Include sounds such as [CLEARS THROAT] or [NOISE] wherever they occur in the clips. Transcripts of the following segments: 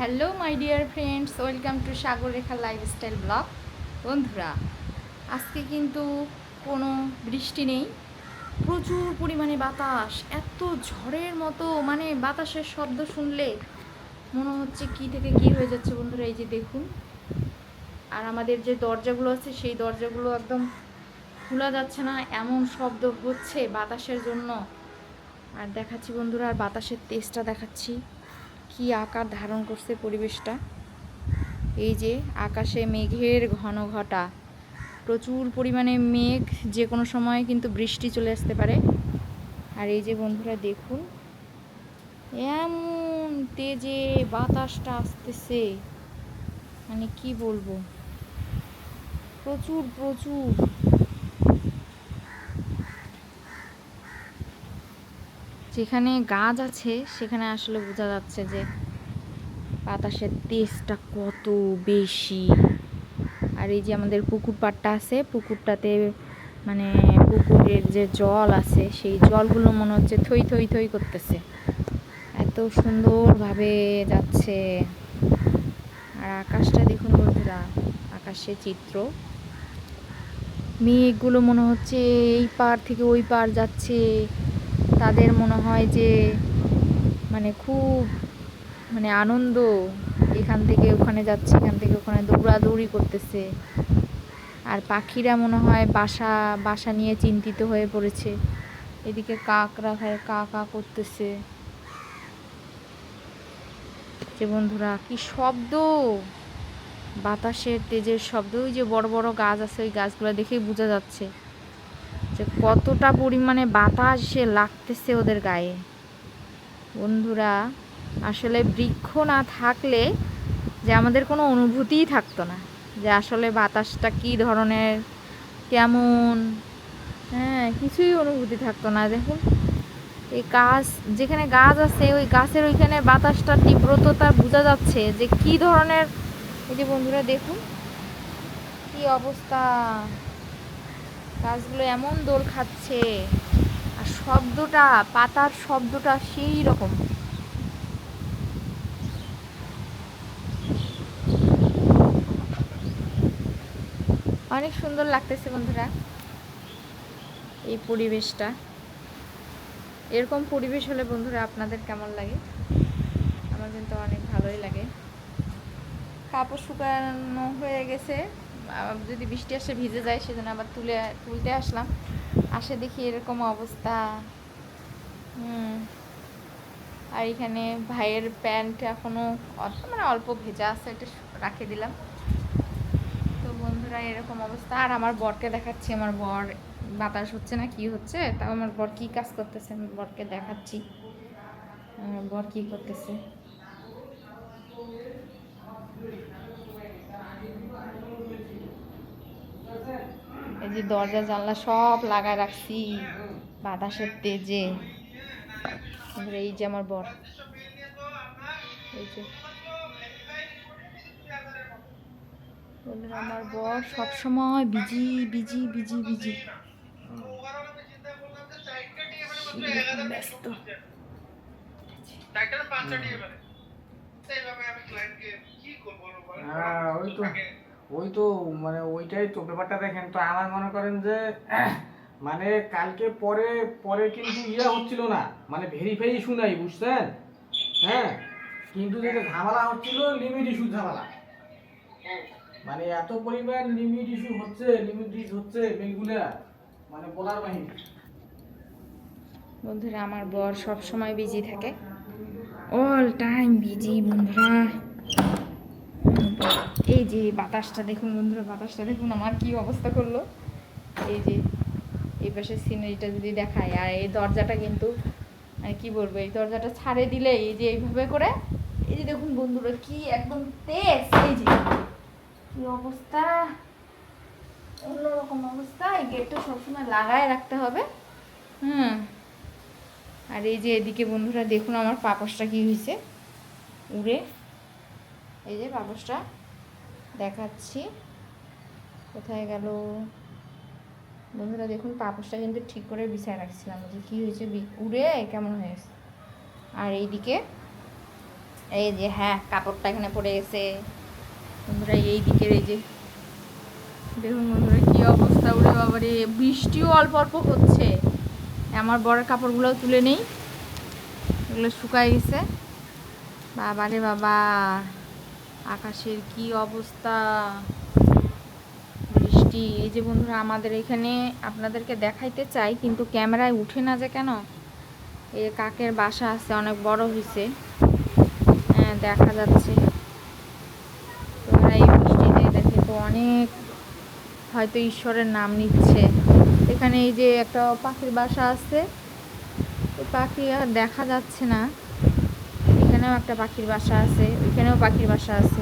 Hello, my dear friends, welcome to Sagar Rekha lifestyle blog. বন্ধুরা, আজকে কিন্তু কোনো বৃষ্টি নেই। প্রচুর পরিমাণে বাতাস, এত ঝড়ের মতো মানে বাতাসের শব্দ শুনলে মনে হচ্ছে কি থেকে কি হয়ে যাচ্ছে বন্ধুরা, এই যে দেখুন। আর আমাদের যে দরজাগুলো আছে, সেই দরজাগুলো একদম খোলা যাচ্ছে না, এমন শব্দ হচ্ছে বাতাসের জন্য। আর দেখাচ্ছি বন্ধুরা, আর বাতাসের তেজটা দেখাচ্ছি। কি আকার ধারণ করছে পরিবেশটা? এই যে আকাশে মেঘের ঘন ঘটা। প্রচুর পরিমাণে মেঘ, যে কোনো সময় কিন্তু বৃষ্টি চলে আসতে পারে। আর এই যে বন্ধুরা, দেখুন। এমন তেজে বাতাসটা আসতেছে। মানে কি বলব? প্রচুর প্রচুর। যেখানে গাছ আছে, সেখানে আসলে বোঝা যাচ্ছে যে বাতাসের তেজটা কত বেশি। আর এই যে আমাদের পুকুর পাড়টা আছে, পুকুরটাতে মানে পুকুরের যে জল আছে, সেই জলগুলো মনে হচ্ছে থই থই থই করতেছে। এত সুন্দরভাবে যাচ্ছে। আর আকাশটা দেখুন বন্ধুরা, আকাশে চিত্র। মেঘগুলো মনে হচ্ছে এই পার থেকে ওই পার যাচ্ছে। তাদের মনে হয় যে মানে খুব মানে আনন্দ এখান থেকে ওখানে যাচ্ছে, এখান থেকে ওখানে দৌড়াদৌড়ি করতেছে। আর পাখিরা মনে হয় বাসা বাসা নিয়ে চিন্তিত হয়ে পড়েছে। এদিকে কাকরা খায় কা কা করতেছে। যে বন্ধুরা, কি শব্দ! বাতাসের তেজের শব্দ, ওই যে বড় বড় গাছ আছে, ওই গাছগুলো দেখেই বোঝা যাচ্ছে। যে কতটা পরিমাণে বাতাস লাগতেছে ওদের গায়ে। বন্ধুরা, আসলে বৃক্ষ না থাকলে যে আমাদের কোনো অনুভূতিই থাকতো না। যে আসলে বাতাসটা কি ধরনের, কেমন হ্যাঁ কিছুই অনুভূতি থাকতো না। দেখুন, এই গাছ, যেখানে গাছ আছে, ওই গাছের ওইখানে বাতাসটা তীব্রতা বোঝা যাচ্ছে যে কি ধরনের, এই যে বন্ধুরা, দেখুন, কি অবস্থা। গাছগুলো এমন দোল খাচ্ছে, আর শব্দটা, পাতার শব্দটা সেই রকম। অনেক সুন্দর লাগতেছে বন্ধুরা এই পরিবেশটা। এরকম পরিবেশ হলে বন্ধুরা আপনাদের কেমন লাগে? আমার কিন্তু অনেক ভালোই লাগে। কাপড় শুকানো হয়ে গেছে। যদি বৃষ্টি আসে, ভিজে যায়, সেজন্য আবার তুলে, তুলতে আসলাম। আসে দেখি এরকম অবস্থা। হুম। আর এখানে ভাইয়ের প্যান্ট এখনও অল্প মানে অল্প ভেজা আছে, এটা রাখে দিলাম। তো বন্ধুরা, এরকম অবস্থা। আর আমার বরকে দেখাচ্ছি, আমার বর বাতাস হচ্ছে না, কি হচ্ছে? তাও আমার বর কি কাজ করতেছে? আমি বরকে দেখাচ্ছি। বর কি করতেছে? এই যে দরজা জানলা সব লাগায় রাখছি। বাতাসের তেজে। এবারে এই যে আমার বর। এই যে। আমার বর সব সময় বিজি বিজি বিজি বিজি। ব্যস্ত। হ্যাঁ ওই তো। ওই তো মানে ওইটাই তো, ব্যাপারটা দেখেন, তো আমার মনে করেন যে [CLEARS THROAT] মানে কালকে পরে পরে কিন্তু ইয়ে হচ্ছিল না মানে ভেরিফাই ইস্যু নাই, বুঝছেন? হ্যাঁ? কিন্তু যেটা ঝামেলা হচ্ছিল লিমিট ইস্যু ঝামেলা। মানে এত পরিমাণ লিমিট ইস্যু হচ্ছে লিমিট ইস্যু হচ্ছে মেলগুলা মানে বলার বাহিনী। বন্ধুরা, আমার বর সব সময় বিজি থাকে। অল টাইম বিজি বন্ধুরা। এই বাতাসটা দেখুন বন্ধুরা, বাতাসটা দেখুন আমার কি অবস্থা করল। এই যে, এই পাশে সিনারিটা যদি দেখায় আর এই দরজাটা কিন্তু মানে কি বলব, এই দরজাটা ছাড়ে দিলে এই যে এইভাবে করে, এই যে দেখুন বন্ধুরা কি একদম তেজ, এই যে, কি অবস্থা? অন্যরকম অবস্থা, এই গেটটা সবসময় লাগায় রাখতে হবে। হুম, আর এই যে এদিকে বন্ধুরা দেখুন আমার পাপসটা কি হয়েছে, উড়ে। এই যে পাপসটা। দেখাচ্ছি। কোথায় গেল? বন্ধুরা দেখুন পাপসটা কিন্তু ঠিক করে বিছায় রাখছিলাম। যে কী হয়েছে? উড়ে কেমন হয়েছে? আর এইদিকে, এই যে হ্যাঁ কাপড়টা এখানে পড়ে গেছে। বন্ধুরা এই দিকের এই যে, দেখুন বন্ধুরা, কি অবস্থা উড়ে বাবারে। বৃষ্টিও অল্প অল্প হচ্ছে। আমার বড়ের কাপড়গুলোও তুলে নেই। এগুলো শুকায় গেছে। বাবারে বাবা। আকাশের কি অবস্থা? বৃষ্টি। এই যে বন্ধুরা, আমাদের এখানে আপনাদেরকে দেখাইতে চাই, কিন্তু ক্যামেরায় উঠে না যে কেন? যে কাকের বাসা আছে, অনেক বড় হয়েছে হ্যাঁ দেখা যাচ্ছে। এই বৃষ্টিতে দেখে তো অনেক হয়তো ঈশ্বরের নাম নিচ্ছে। এখানে এই যে একটা পাখির বাসা আছে। পাখি আর দেখা যাচ্ছে না। এখানেও একটা পাখির বাসা আছে, ওইখানেও পাখির বাসা আছে।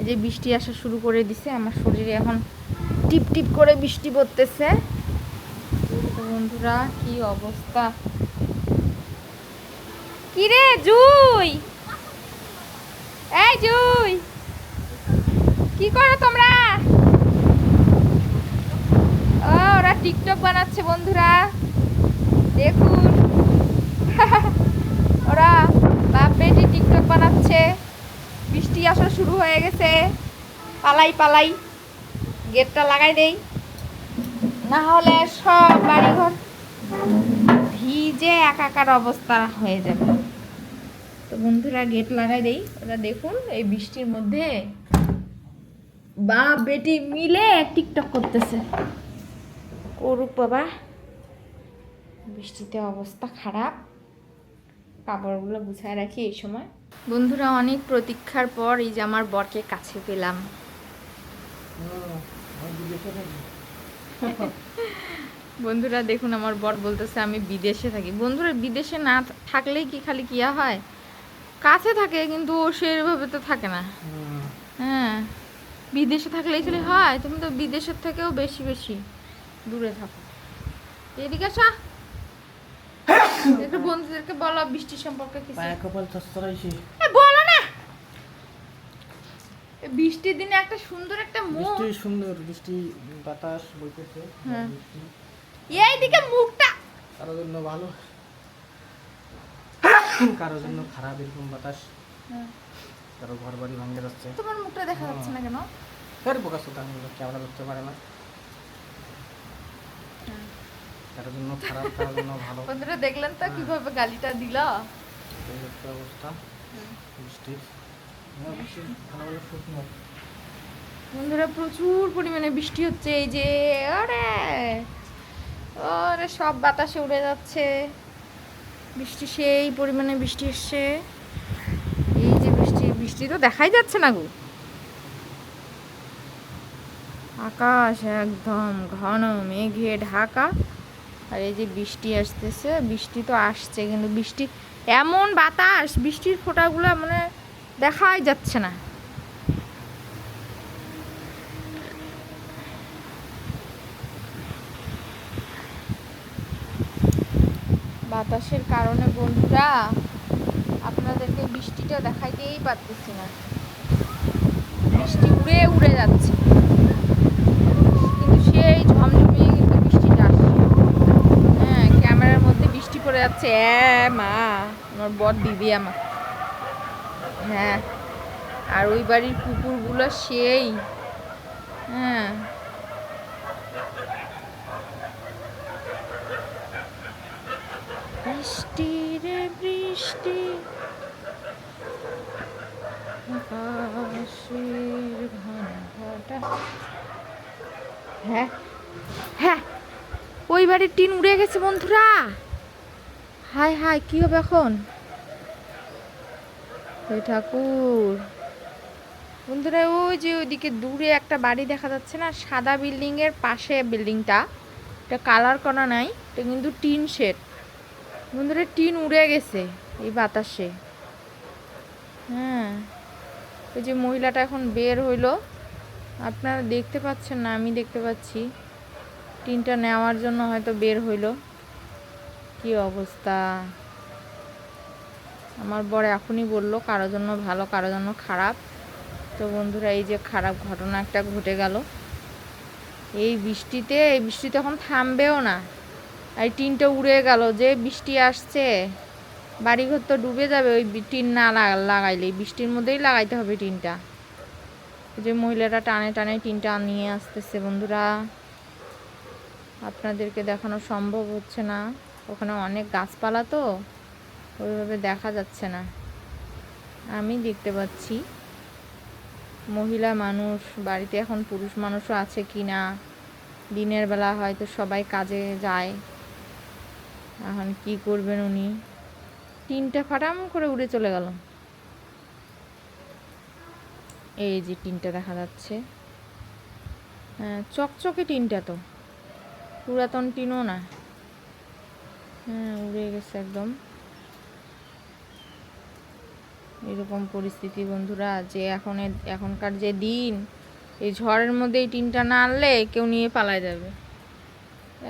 এই যে বৃষ্টি আসা শুরু করে দিছে, আমার শরীরে এখন টিপ টিপ করে বৃষ্টি পড়তেছে। বন্ধুরা, কি অবস্থা? কিরে, জুই? এই জুই, কি করো তোমরা? ওরা টিকটক বানাচ্ছে বন্ধুরা। দেখুন। [LAUGHS] ওরা বাপ বেটি টিকটক বানাচ্ছে। বৃষ্টি আসা শুরু হয়ে গেছে। পালাই পালাই। গেটটা লাগাই দেই। না হলে সব বাড়িঘর ভিজে একাকার অবস্থা হয়ে যাবে। তো বন্ধুরা, গেট লাগাই দেই। ওরা দেখুন, এই বৃষ্টির মধ্যে বাপ বেটি মিলে টিকটক করতেছে। করুক বাবা। বৃষ্টিতে অবস্থা খারাপ। কাপড়গুলো গুছায় রাখি এই সময়। বন্ধুরা অনেক প্রতীক্ষার পর এই যে আমার বরকে কাছে পেলাম। বন্ধুরা দেখুন আমার বর বলতেছে আমি বিদেশে থাকি। বন্ধুরা বিদেশে না থাকলেই কি খালি কিয়া হয়? কাছে থাকে কিন্তু ও সেভাবে তো থাকে না। হ্যাঁ বিদেশে থাকলেই খালি হয়। তুমি তো বিদেশের থেকেও বেশি বেশি দূরে থাকো। এদিকে আসা। একটু বন্ধুদেরকে বলো বৃষ্টি সম্পর্কে কিছু। কপাল বলো না! বৃষ্টির দিনে একটা সুন্দর একটা মুখ। বৃষ্টি সুন্দর বৃষ্টি বাতাস বইতেছে। হ্যাঁ। বৃষ্টি। এইদিকে মুখটা। কারোর জন্য ভালো। কারোর জন্য খারাপ এরকম বাতাস। কারও ঘর বাড়ি ভাঙে যাচ্ছে। তোমার মুখটা দেখা যাচ্ছে না কেন? কার প্রকাশ তো আমি ক্যামেরা ধরতে পারে না। কারোর জন্য খারাপ কারোর জন্য ভালো। বন্ধুরা দেখলেন তো কীভাবে গালিটা দিল? এই হচ্ছে অবস্থা। বৃষ্টির হ্যাঁ, ভালো ভালো শুকনো বন্ধুরা প্রচুর পরিমাণে বৃষ্টি হচ্ছে এই যে ওরে ওরে সব বাতাসে উড়ে যাচ্ছে। বৃষ্টি সেই পরিমাণে বৃষ্টি এসছে। এই যে বৃষ্টি বৃষ্টি তো দেখাই যাচ্ছে না গো। আকাশ একদম ঘন মেঘে ঢাকা। আর এই যে বৃষ্টি আসতেছে, বৃষ্টি তো আসছে, কিন্তু বৃষ্টি, এমন বাতাস, বৃষ্টির ফোঁটাগুলো মানে দেখাই যাচ্ছে না। বাতাসের কারণে বন্ধুরা, আপনাদেরকে বৃষ্টিটা দেখাইতেই পারতেছি না। বৃষ্টি উড়ে উড়ে যাচ্ছে। কিন্তু সেই ঝমঝমিয়ে কিন্তু বৃষ্টিটা আসছে হ্যাঁ ক্যামেরার মধ্যে বৃষ্টি পড়ে যাচ্ছে। এ মা, আমার বর দিদি আমার হ্যাঁ আর ওই বাড়ির কুকুরগুলো সেই। হ্যাঁ। বৃষ্টি রে বৃষ্টি হ্যাঁ হ্যাঁ ওই বাড়ির টিন উড়ে গেছে বন্ধুরা। হাই হাই, কি হবে এখন? ঠাকুর। বন্ধুরা, ওই যে ওইদিকে দূরে একটা বাড়ি দেখা যাচ্ছে না? সাদা বিল্ডিং এর পাশে বিল্ডিংটা। এটা কালার করা নাই, এটা কিন্তু টিন শেড। বন্ধুরা, টিন উড়ে গেছে এই বাতাসে। হ্যাঁ ওই যে মহিলাটা এখন বের হইল। আপনারা দেখতে পাচ্ছেন না, আমি দেখতে পাচ্ছি। টিনটা নেওয়ার জন্য হয়তো বের হইল। কি অবস্থা? আমার বর এখনই বলল, কারও জন্য ভালো, কারও জন্য খারাপ। তো বন্ধুরা, এই যে খারাপ ঘটনা একটা ঘটে গেল। এই বৃষ্টিতে, এই বৃষ্টি তখন থামবেও না। আর টিনটা উড়ে গেল যে, বৃষ্টি আসছে। বাড়িঘর তো ডুবে যাবে, ওই টিন না লাগাইলে। বৃষ্টির মধ্যেই লাগাইতে হবে টিনটা। যে মহিলারা টানে টানে টিনটা নিয়ে আসতেছে, বন্ধুরা। আপনাদেরকে দেখানো সম্ভব হচ্ছে না। ওখানে অনেক গাছপালা তো, ওইভাবে দেখা যাচ্ছে না। আমি দেখতে পাচ্ছি, মহিলা মানুষ, বাড়িতে এখন পুরুষ মানুষও আছে কি না, দিনের বেলা হয়তো সবাই কাজে যায়। এখন কি করবেন উনি? টিনটা ফাটাম করে উড়ে চলে গেল এই যে টিনটা দেখা যাচ্ছে। হ্যাঁ চকচকে টিনটা তো, পুরাতন টিনও না। উড়ে গেছে একদম। এরকম পরিস্থিতি বন্ধুরা, যে এখন এখনকার যে দিন, এই ঝড়ের মধ্যে এই টিনটা না আনলে কেউ নিয়ে পালায় যাবে।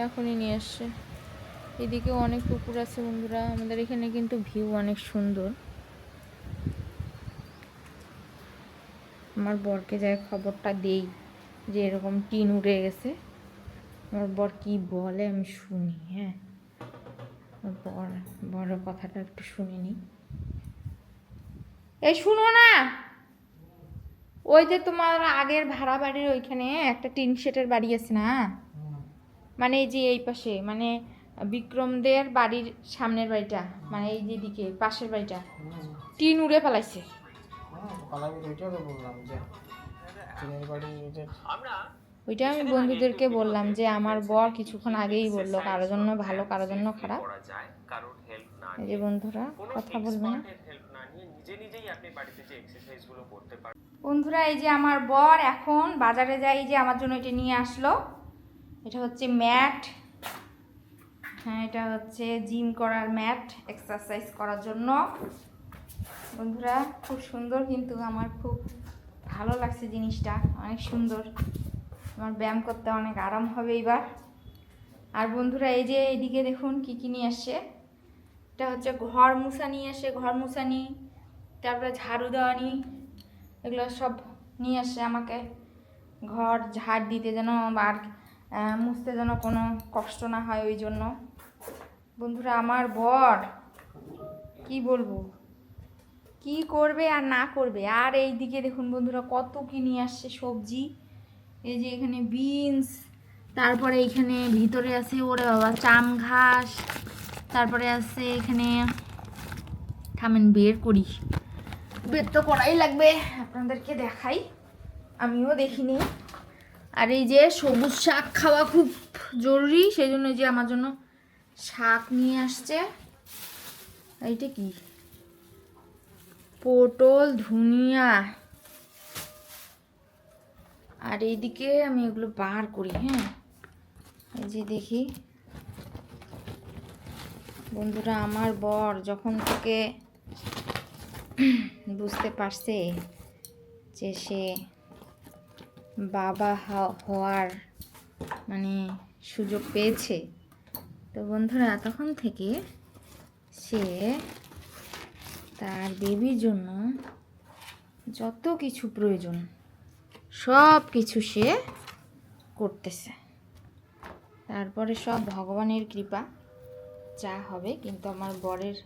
এখনই নিয়ে আসছে। এদিকেও অনেক পুকুর আছে বন্ধুরা, আমাদের এখানে কিন্তু ভিউ অনেক সুন্দর। আমার বরকে যাই খবরটা দেই, যে এরকম টিন উড়ে গেছে। আমার বর কি বলে আমি শুনি হ্যাঁ। আমার বর বড় কথাটা একটু শুনে নিই এই শুনো না! ওই যে তোমার আগের ভাড়া বাড়ির ওইখানে একটা টিন শেটের বাড়ি আছে না? মানে এই যে এই পাশে মানে বিক্রমদের বাড়ির সামনের বাড়িটা মানে এই যে দিকে পাশের বাড়িটা। টিন উড়ে ফেলাইছে। পালাবি ওইটা আমি বন্ধুদেরকে বললাম যে আমার বর কিছুক্ষণ আগেই বলল কারোর জন্য ভালো কারোর জন্য খারাপ। এই যে বন্ধুরা কথা বলবে না। এক্সপার্টের হেল্প না নিয়ে নিজে নিজেই আপনি বাড়িতে যে এক্সারসাইজগুলো করতে পারেন বন্ধুরা এই যে আমার বর এখন বাজারে যাই যে আমার জন্য এটা নিয়ে আসলো। এটা হচ্ছে ম্যাট। হ্যাঁ এটা হচ্ছে জিম করার ম্যাট এক্সারসাইজ করার জন্য। বন্ধুরা খুব সুন্দর কিন্তু আমার খুব ভালো লাগছে জিনিসটা অনেক সুন্দর। আমার ব্যায়াম করতে অনেক আরাম হবে এবার আর বন্ধুরা, এই যে এইদিকে দেখুন কি কি নিয়ে আসছে। এটা হচ্ছে ঘর মুছা নিয়ে আসে, ঘর মুছানি, তারপরে ঝাড়ু দেওয়ানি, এগুলো সব নিয়ে আসে আমাকে। ঘর ঝাড় দিতে যেন আর মুছতে যেন কোনো কষ্ট না হয় ওই জন্য। বন্ধুরা, আমার বর, কি বলব? কি করবে আর না করবে? আর এই দিকে দেখুন বন্ধুরা, কত কি নিয়ে আসছে সবজি। এই যে এখানে বিনস, তারপরে এখানে ভিতরে আছে ওরে বাবা চাম ঘাস, তারপরে আছে এখানে থামেন বের করি। বের তো করাই লাগবে, আপনাদেরকে দেখাই, আমিও দেখিনি। আর এই যে সবুজ শাক খাওয়া খুব জরুরি সেই জন্য যে আমার জন্য শাক নিয়ে আসছে। এইটা কি? পটল, ধনিয়া আর এইদিকে আমি এগুলো বার করি হ্যাঁ? এই যে দেখি। বন্ধুরা, আমার বর যখন থেকে বুঝতে পারছে যে সে বাবা হওয়ার মানে সুযোগ পেয়েছে, তো বন্ধুরা, তখন থেকে সে তার বেবির জন্য যত কিছু প্রয়োজন সব কিছু সে করতেছে। তারপরে সব ভগবানের কৃপা, যা হবে, কিন্তু আমার বরের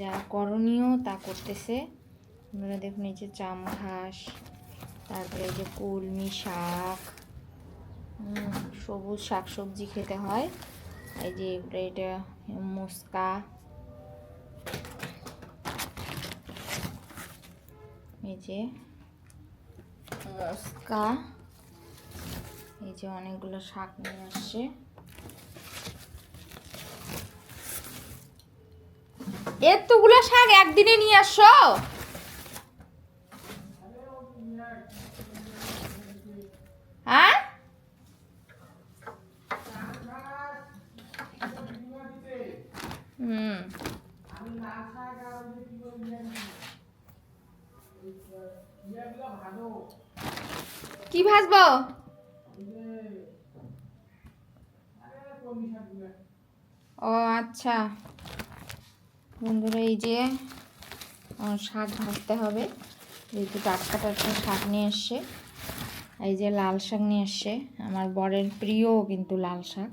যা করণীয় তা করতেছে। আপনারা দেখুন এই যে চাম ঘাস, তারপরে এই যে কলমি শাক সবুজ শাক সবজি খেতে হয়। এই যে এটা মুসকা। এই যে মুসকা এই যে অনেকগুলো শাক নিয়ে আসছে। এতগুলো শাক একদিনে নিয়ে আসছো হ্যাঁ হুম কি ভাজবো? ও আচ্ছা। বন্ধুরা, এই যে শাক ভাজতে হবে। যেহেতু টাটকা টাটকা শাক নিয়ে এসছে। এই যে লাল শাক নিয়ে এসছে। আমার বরের প্রিয় কিন্তু লাল শাক।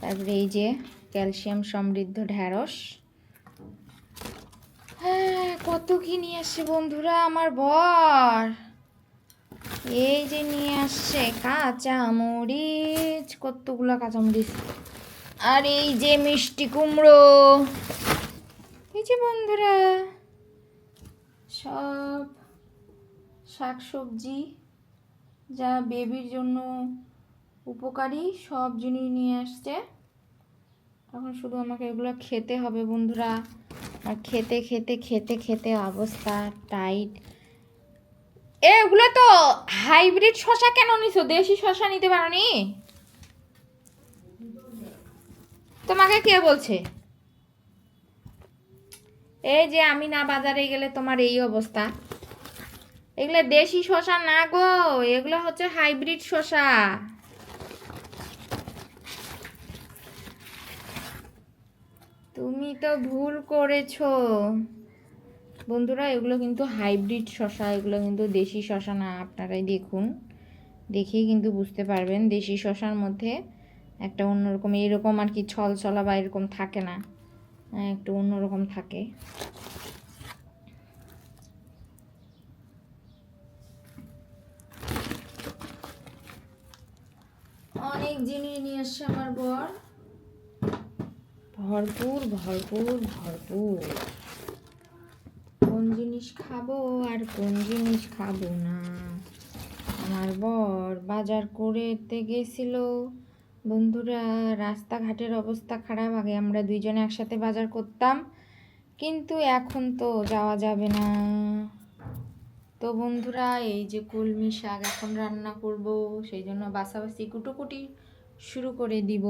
তারপরে এই যে ক্যালসিয়াম সমৃদ্ধ ঢ্যাঁড়স হ্যাঁ কত কি নিয়ে আসছে বন্ধুরা, আমার বর। এই যে নিয়ে আসছে কাঁচা মরিচ কতগুলো কাঁচা মরিচ আর এই যে মিষ্টি কুমড়ো। এই যে বন্ধুরা, সব শাক সবজি যা বেবির জন্য উপকারী, সব জিনিস নিয়ে আসছে। এখন শুধু আমাকে এগুলো খেতে হবে বন্ধুরা। আর খেতে খেতে খেতে খেতে অবস্থা টাইট এগুলো তো হাইব্রিড শশা কেন নিছো? দেশি শশা নিতে পারোনি? তোমাকে কে বলছে? এই যে আমি না বাজারে গেলে তোমার এই অবস্থা। এগুলো দেশি শশা না গো, এগুলো হচ্ছে হাইব্রিড শশা তুমি তো ভুল করেছ। বন্ধুরা এগুলো কিন্তু হাইব্রিড শশা এগুলো কিন্তু দেশি শশা না আপনারাই দেখুন। দেখেই কিন্তু বুঝতে পারবেন দেশি শশার মধ্যে একটা অন্যরকম এরকম আর কি ছল ছলা বা এরকম থাকে না। হ্যাঁ, একটু অন্যরকম থাকে। অনেক জিনিস নিয়ে আসছে আমার বর। ভরপুর ভরপুর ভরপুর। কোন জিনিস খাব আর কোন জিনিস খাব না? আমার বর বাজার করতে গেছিল। বন্ধুরা, রাস্তাঘাটের অবস্থা খারাপ, আগে আমরা দুইজনে একসাথে বাজার করতাম। কিন্তু এখন তো যাওয়া যাবে না। তো বন্ধুরা, এই যে কলমি শাক এখন রান্না করব, সেই জন্য বাসাবাসি কুটোকুটি শুরু করে দিব।